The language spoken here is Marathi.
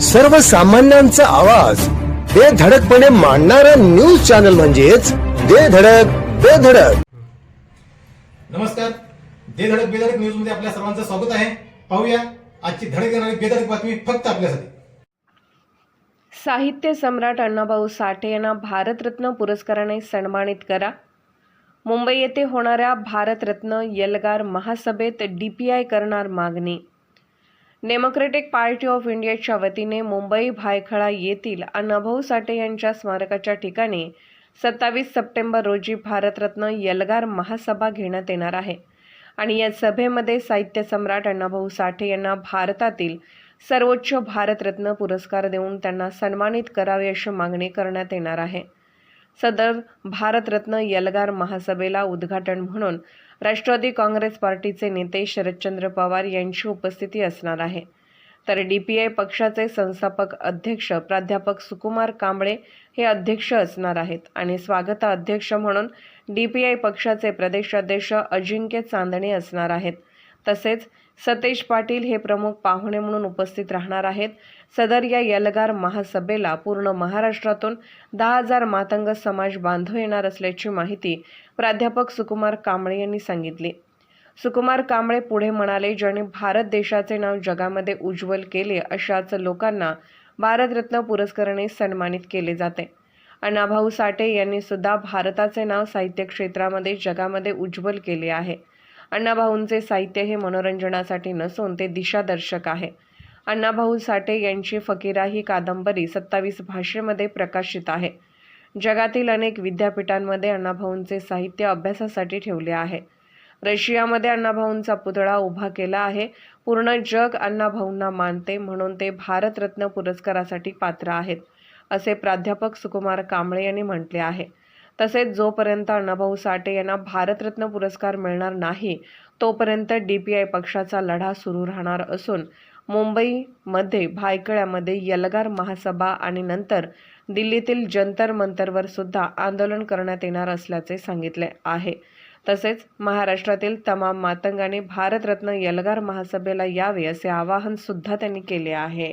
सर्वसामान्यांचा आवाज. बेधडकपणे मांडणारा न्यूज चॅनल म्हणजेच बेधडक बेधडक नमस्कार. दे धडक बेधडक न्यूजमध्ये आपल्या सर्वांचं स्वागत आहे. पाहूया आजची धडक येणारी बेधडक बातमी फक्त आपल्यासाठी. साहित्य सम्राट अण्णाभाऊ साठे यांना भारतरत्न पुरस्काराने सन्मानित करा. मुंबई येथे होणाऱ्या भारतरत्न यलगार महासभेत डी पी आय करणार मागणी. डेमोक्रेटिक पार्टी ऑफ इंडियाच्या वतीने मुंबई भायखळा येथील अण्णाभाऊ साठे यांच्या स्मारकाच्या ठिकाणी सत्तावीस सप्टेंबर रोजी भारतरत्न यलगार महासभा घेण्यात येणार आहे. आणि या सभेमध्ये साहित्य सम्राट अण्णाभाऊ साठे यांना भारतातील सर्वोच्च भारतरत्न पुरस्कार देऊन त्यांना सन्मानित करावे अशी मागणी करण्यात येणार आहे. सदर भारतरत्न यलगार महासभेला उद्घाटन म्हणून राष्ट्रवादी काँग्रेस पार्टीचे नेते शरदचंद्र पवार यांची उपस्थिती असणार आहे. तर डी पी आय पक्षाचे संस्थापक अध्यक्ष प्राध्यापक सुकुमार कांबळे हे अध्यक्ष असणार आहेत आणि स्वागताध्यक्ष म्हणून डी पी आय पक्षाचे प्रदेशाध्यक्ष अजिंक्य चांदणे असणार आहेत. तसेच सतेज पाटील हे प्रमुख पाहुणे म्हणून उपस्थित राहणार आहेत. सदर या यलगार महासभेला पूर्ण महाराष्ट्रातून दहा हजार मातंग समाज बांधव येणार असल्याची माहिती प्राध्यापक सुकुमार कांबळे यांनी सांगितली. सुकुमार कांबळे पुढे म्हणाले ज्यांनी भारत देशाचे नाव जगामध्ये उज्ज्वल केले अशाच लोकांना भारतरत्न पुरस्काराने सन्मानित केले जाते. अण्णाभाऊ साठे यांनी सुद्धा भारताचे नाव साहित्य क्षेत्रामध्ये जगामध्ये उज्ज्वल केले आहे. अण्णाभाऊंचे साहित्य हे मनोरंजनासाठी नसून ते दिशादर्शक आहे. अण्णाभाऊ साठे यांची फकीरा ही कादंबरी सत्तावीस भाषेमध्ये प्रकाशित आहे. जगातील अनेक विद्यापीठांमध्ये अण्णाभाऊंचे साहित्य अभ्यासासाठी ठेवले आहे. रशियामध्ये अण्णाभाऊंचा पुतळा उभा केला आहे. पूर्ण जग अण्णाभाऊंना मानते म्हणून ते भारतरत्न पुरस्कारासाठी पात्र आहेत असे प्राध्यापक सुकुमार कांबळे यांनी म्हटले आहे. तसेच जोपर्यंत अण्णाभाऊ साठे यांना भारतरत्न पुरस्कार मिळणार नाही तोपर्यंत डी पी आय पक्षाचा लढा सुरू राहणार असून मुंबईमध्ये भायखळ्यामध्ये यलगार महासभा आणि नंतर दिल्लीतील जंतर मंतरवर सुद्धा आंदोलन करण्यात येणार असल्याचे सांगितले आहे. तसेच महाराष्ट्रातील तमाम मातंगाने भारतरत्न यलगार महासभेला यावे असे आवाहन सुद्धा त्यांनी केले आहे.